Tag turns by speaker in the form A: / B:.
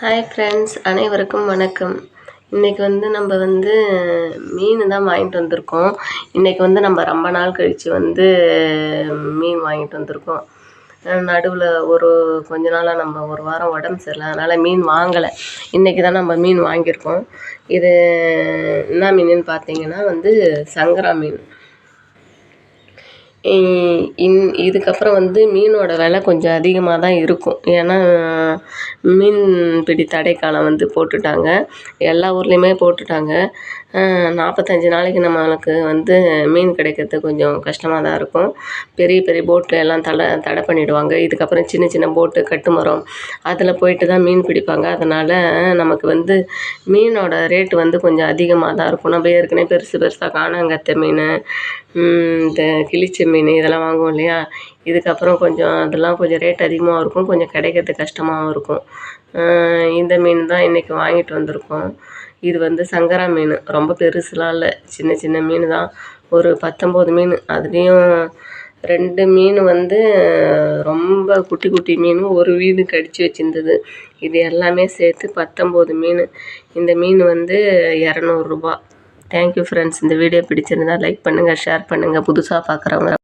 A: Hi friends அனைவருக்கும் வணக்கம். இன்றைக்கி வந்து நம்ம வந்து மீன் தான் வாங்கிட்டு வந்திருக்கோம். இன்றைக்கி வந்து நம்ம ரொம்ப நாள் கழித்து வந்து மீன் வாங்கிட்டு வந்திருக்கோம். நடுவில் ஒரு கொஞ்ச நாளாக நம்ம ஒரு வாரம் உடம்பு சரியில்லை அதனால் மீன் வாங்கலை. இன்றைக்கி தான் நம்ம மீன் வாங்கியிருக்கோம். இது என்ன மீனுன்னு பார்த்தீங்கன்னா வந்து சங்கரா மீன். இன் இதுக்கப்புறம் வந்து மீனோட விலை கொஞ்சம் அதிகமாக தான் இருக்கும். ஏன்னா மீன் பிடி தடைக்காலம் வந்து போட்டுட்டாங்க. எல்லா ஊர்லேயுமே போட்டுட்டாங்க. நாற்பத்தஞ்சி நாளைக்கு நம்மளுக்கு வந்து மீன் கிடைக்கிறது கொஞ்சம் கஷ்டமாக தான் இருக்கும். பெரிய பெரிய போட்டில் எல்லாம் தடை தடை பண்ணிவிடுவாங்க இதுக்கப்புறம் சின்ன சின்ன போட்டு கட்டுமரம் அதில் போயிட்டு தான் மீன் பிடிப்பாங்க. அதனால் நமக்கு வந்து மீனோட ரேட்டு வந்து கொஞ்சம் அதிகமாக தான் இருக்கும். நம்ம ஏற்கனவே பெருசு பெருசாக காணாங்கத்தை மீன் இந்த கிளிச்ச மீன் இதெல்லாம் வாங்குவோம் இல்லையா? இதுக்கப்புறம் கொஞ்சம் அதெல்லாம் கொஞ்சம் ரேட் அதிகமாகவும் இருக்கும். கொஞ்சம் கிடைக்கிறது கஷ்டமாகவும் இருக்கும். இந்த மீன் தான் இன்றைக்கி வாங்கிட்டு வந்திருக்கோம். இது வந்து சங்கரா மீன். ரொம்ப பெருசுலாம் இல்லை. சின்ன சின்ன மீன் தான். ஒரு பத்தொம்போது மீன். அதுலேயும் ரெண்டு மீன் வந்து ரொம்ப குட்டி குட்டி மீன். ஒரு மீன் கடித்து வச்சுருந்தது. இது எல்லாமே சேர்த்து பத்தொம்போது மீன். இந்த மீன் வந்து இரநூறுபா தேங்க்யூ ஃப்ரெண்ட்ஸ் இந்த வீடியோ பிடிச்சிருந்தா லைக் பண்ணுங்கள் ஷேர் பண்ணுங்கள் புதுசாக பார்க்குறவங்க